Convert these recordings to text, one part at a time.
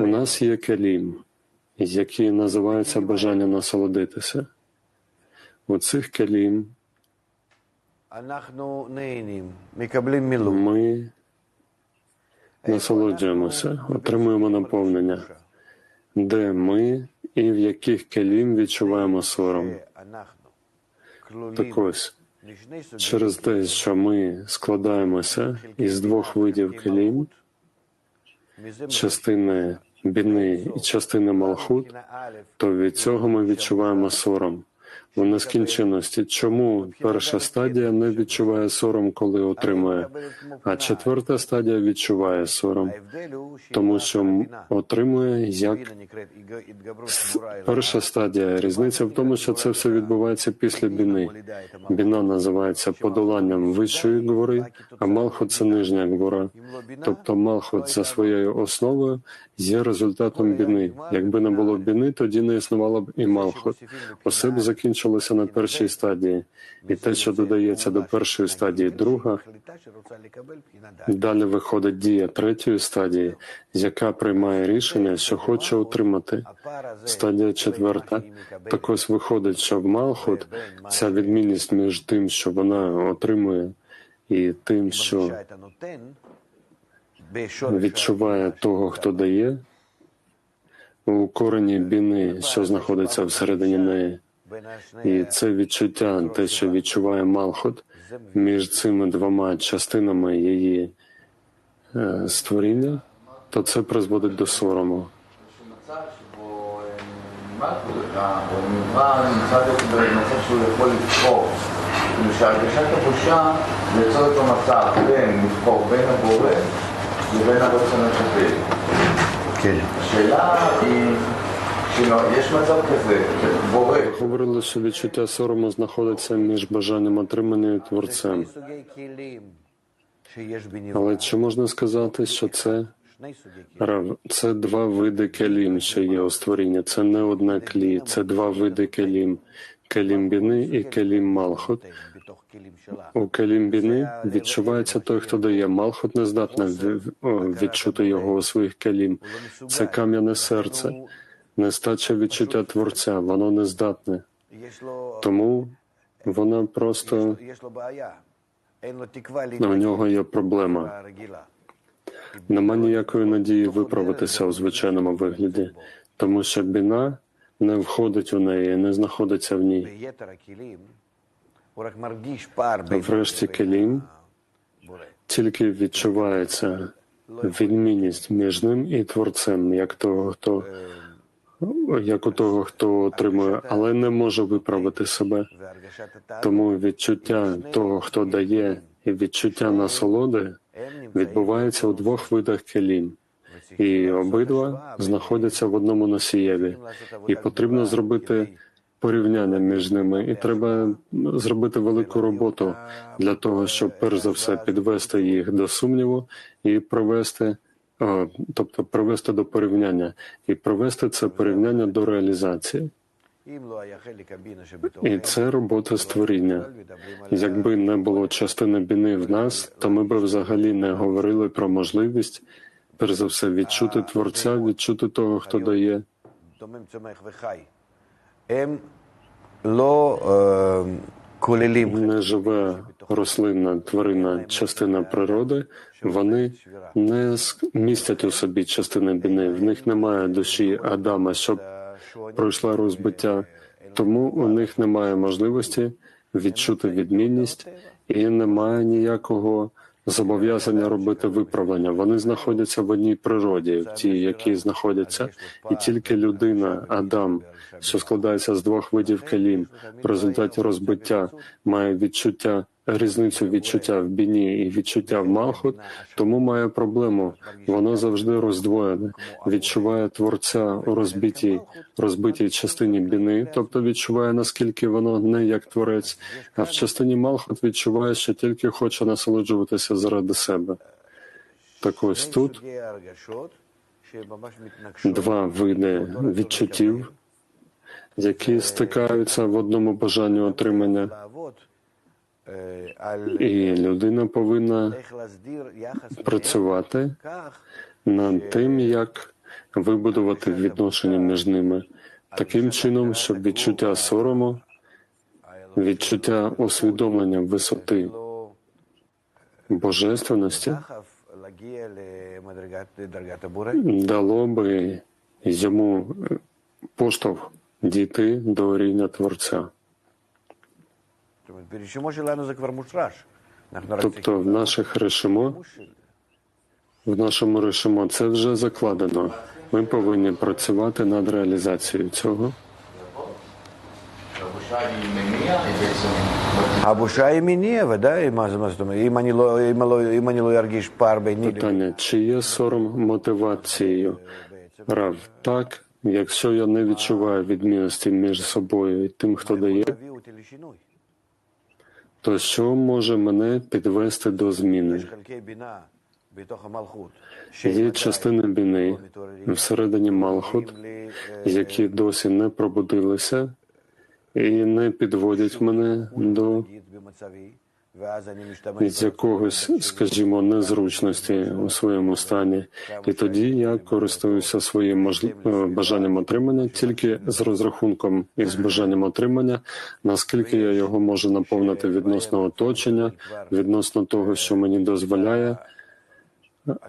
У нас є келім, який називається бажання насолодитися. У цих келім ми насолоджуємося, отримуємо наповнення, де ми і в яких келім відчуваємо сором. Так ось, через те, що ми складаємося із двох видів келім частини Біни і частини Малхут, то від цього ми відчуваємо сором в нескінченності. Чому перша стадія не відчуває сором, коли отримує, а четверта стадія відчуває сором, тому що отримує як перша стадія. Різниця в тому, що це все відбувається після біни. Біна називається подоланням вищої гори, а Малхо це нижня гвора. Тобто Малхот за своєю основою є результатом біни. Якби не було біни, тоді не існувало б і Малхот. Усе закінчує закінчилося на першій стадії, і те, що додається до першої стадії, друга далі виходить дія третьої стадії, яка приймає рішення, що хоче отримати. Стадія четверта так ось виходить, що в Малхут ця відмінність між тим, що вона отримує, і тим, що відчуває того, хто дає. У корені біни, що знаходиться всередині неї. בין השני І це відчуття, те, що відчуває Малхут, між цими двома частинами її е, створіння, то це призводить до сорому. מצב שבו מלכות אותה, או נברא נמצא במצב שהוא יכול לבחור. כאילו שהרגשת הבושה ליצור את המצב בין לבחור בין הבורא לבין הרצון הטפל. כן. השאלה היא, כאילו, יש מצב כזה, בורא, говорили, що відчуття сорому знаходиться між бажанням отриманим і творцем. Але чи можна сказати, що це це два види келім, що є у створіння? Це не одна клі, це два види келім. Келім біни і келім малхот. У келім біни відчувається той, хто дає. Малхот не здатна відчути його у своїх келім. Це кам'яне серце нестача відчуття творця, воно не здатне. Тому вона просто у нього є проблема. Нема ніякої надії виправитися у звичайному вигляді, тому що біна не входить у неї, не знаходиться в ній. Врешті келім тільки відчувається відмінність між ним і творцем, як того, хто Ну, як у того, хто отримує, але не може виправити себе. Тому відчуття того, хто дає, і відчуття насолоди відбувається у двох видах келім. І обидва знаходяться в одному носієві, і потрібно зробити порівняння між ними, і треба зробити велику роботу для того, щоб перш за все підвести їх до сумніву і провести Е, тобто привести до порівняння і провести це порівняння до реалізації. І це робота створіння. Якби не було частини біни в нас, то ми б взагалі не говорили про можливість перш за все відчути творця, відчути того, хто дає. Не живе рослинна тваринна частина природи, вони не містять у собі частини біни. В них немає душі Адама, щоб пройшла розбиття, тому у них немає можливості відчути відмінність і немає ніякого зобов'язання робити виправлення. Вони знаходяться в одній природі, в тій, якій знаходяться, і тільки людина, Адам, що складається з двох видів келім, в результаті розбиття має відчуття різницю відчуття в Біні і відчуття в Малхут, тому має проблему. Воно завжди роздвоєне, відчуває творця у розбитій розбитій частині біни, тобто відчуває наскільки воно не як творець, а в частині Малхут відчуває, що тільки хоче насолоджуватися заради себе. Так ось тут два види відчуттів, які стикаються в одному бажанні отримання. І людина повинна працювати над тим, як вибудувати відношення між ними. Таким чином, щоб відчуття сорому, відчуття усвідомлення висоти божественності дало би йому е, поштовх дійти до рівня творця. Тобто, тобто в наших решимо, в нашому решимо це вже закладено. Ми повинні працювати над реалізацією цього. Питання, чи є сором мотивацією? Рав так, якщо я не відчуваю відмінності між собою і тим, хто дає то що може мене підвести до зміни? Є частини біни всередині Малхут, які досі не пробудилися і не підводять мене до від якогось, скажімо, незручності у своєму стані, і тоді я користуюся своїм можлив... Е, бажанням отримання тільки з розрахунком і з бажанням отримання, наскільки я його можу наповнити відносно оточення, відносно того, що мені дозволяє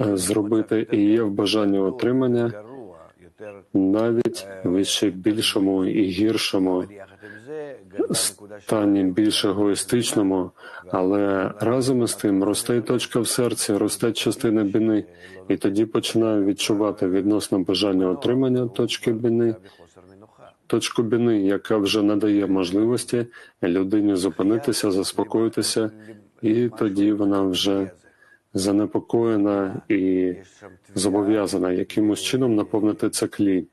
е, зробити, і є в бажанні отримання навіть вище більшому і гіршому стані більш егоїстичному, але разом із тим росте і точка в серці, росте частина біни, і тоді починаю відчувати відносно бажання отримання точки біни, точку біни, яка вже надає можливості людині зупинитися, заспокоїтися, і тоді вона вже занепокоєна і зобов'язана якимось чином наповнити це клі.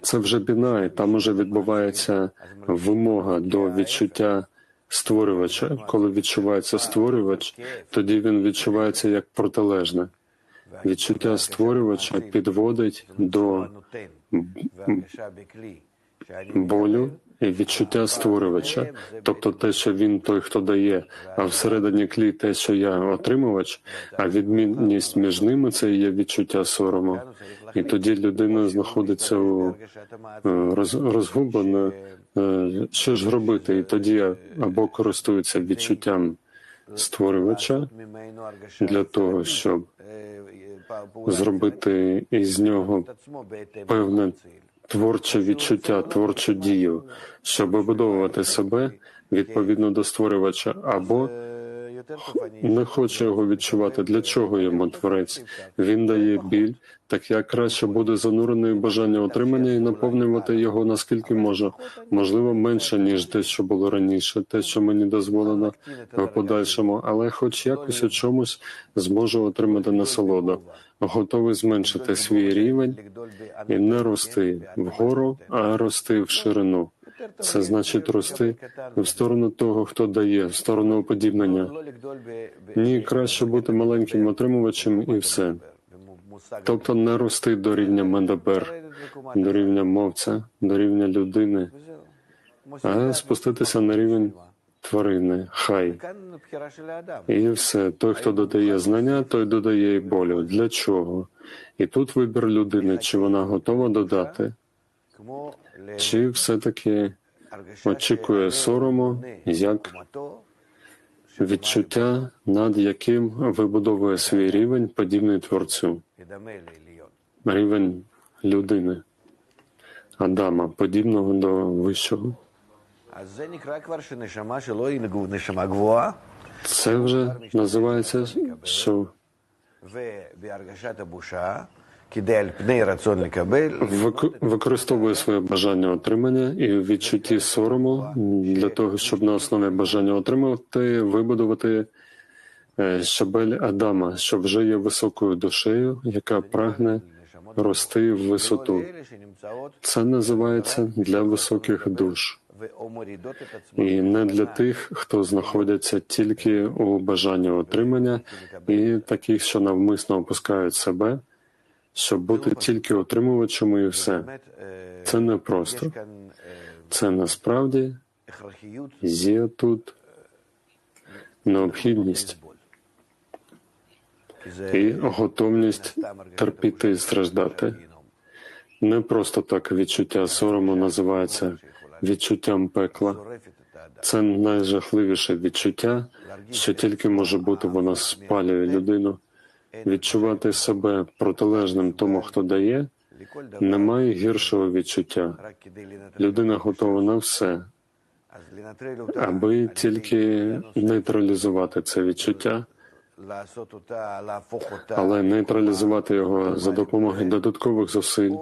Це вже біна, і там уже відбувається вимога до відчуття створювача. Коли відчувається створювач, тоді він відчувається як протилежне. Відчуття створювача підводить до болю відчуття створювача, тобто те, що він той, хто дає, а всередині клі те, що я отримувач, а відмінність між ними це є відчуття сорому. І тоді людина знаходиться у е, розгублена. Е, що ж робити? І тоді або користується відчуттям створювача для того, щоб зробити із нього певне творче відчуття, творчу дію, щоб вибудовувати себе відповідно до створювача, або не хоче його відчувати. Для чого йому творець? Він дає біль, так я краще буде занурений в бажання отримання і наповнювати його наскільки можу. Можливо, менше ніж те, що було раніше, те, що мені дозволено в подальшому, але, хоч якось у чомусь, зможу отримати насолоду готові зменшити свій рівень і не рости вгору, а рости в ширину. Це значить рости в сторону того, хто дає, в сторону уподібнення. Ні, краще бути маленьким отримувачем і все. Тобто не рости до рівня Мендабер, до рівня мовця, до рівня людини, а спуститися на рівень тварини, хай. І все. Той, хто додає знання, той додає і болю. Для чого? І тут вибір людини, чи вона готова додати, чи все-таки очікує сорому, як відчуття, над яким вибудовує свій рівень, подібний творцю, рівень людини, Адама, подібного до вищого. А це нікра кварши нешама, шело і нешама гвоа. Це вже називається, що використовує своє бажання отримання і відчутті сорому для того, щоб на основі бажання отримати, вибудувати е, шабель Адама, що вже є високою душею, яка прагне рости в висоту. Це називається для високих душ і не для тих, хто знаходиться тільки у бажанні отримання, і таких, що навмисно опускають себе, щоб бути тільки отримувачами, і все. Це не просто. Це насправді є тут необхідність. І готовність терпіти і страждати. Не просто так відчуття сорому називається відчуттям пекла. Це найжахливіше відчуття, що тільки може бути, воно спалює людину. Відчувати себе протилежним тому, хто дає, немає гіршого відчуття. Людина готова на все, аби тільки нейтралізувати це відчуття, але нейтралізувати його за допомогою додаткових зусиль,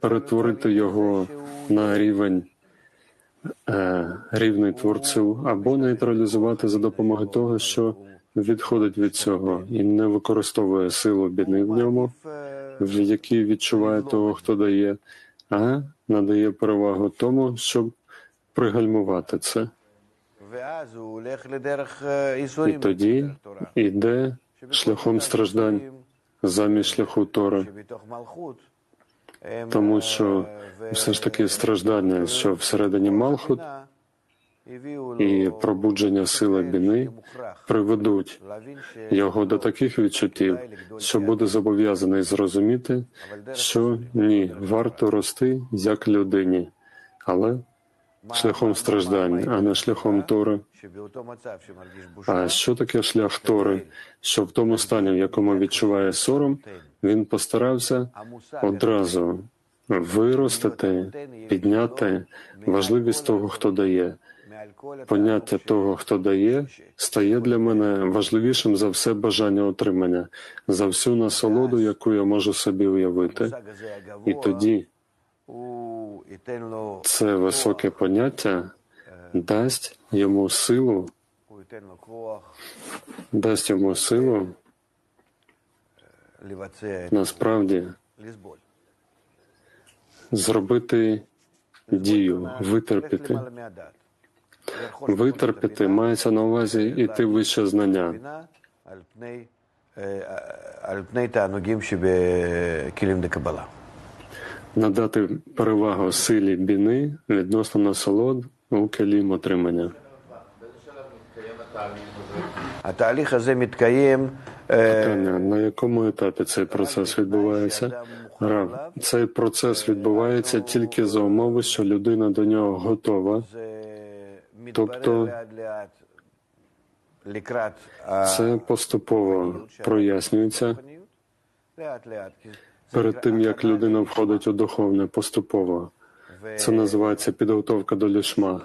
перетворити його на рівень е, рівний творцю, або нейтралізувати за допомогою того, що відходить від цього і не використовує силу біни в ньому, в якій відчуває того, хто дає, а надає перевагу тому, щоб пригальмувати це. І тоді йде шляхом страждань замість шляху Тори. Тому що все ж таки страждання, що всередині Малхут і пробудження сили біни приведуть його до таких відчуттів, що буде зобов'язаний зрозуміти, що ні, варто рости як людині, але шляхом страждань, а не шляхом Тори. А що таке шлях Тори? Що в тому стані, в якому відчуває сором, він постарався одразу виростити, підняти важливість того, хто дає. Поняття того, хто дає, стає для мене важливішим за все бажання отримання, за всю насолоду, яку я можу собі уявити. І тоді це високе поняття дасть йому силу, дасть йому силу насправді зробити дію, витерпіти. Витерпіти мається на увазі іти вище знання, על פני תענוגים שבכלים דקבלה. надати перевагу силі біни відносно насолод у келім отримання. Питання, на якому етапі цей процес відбувається? Рав, цей процес відбувається тільки за умови, що людина до нього готова. Тобто це поступово прояснюється перед тим як людина входить у духовне поступово. Це називається підготовка до лішма.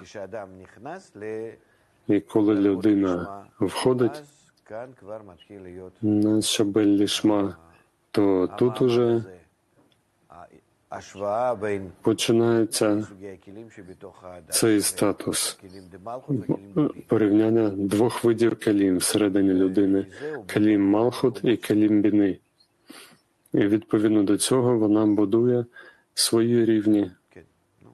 І коли людина входить, на Шабель лішма, то тут уже починається цей статус порівняння двох видів калім всередині людини: калім Малхут і калім Біни. І відповідно до цього вона будує свої рівні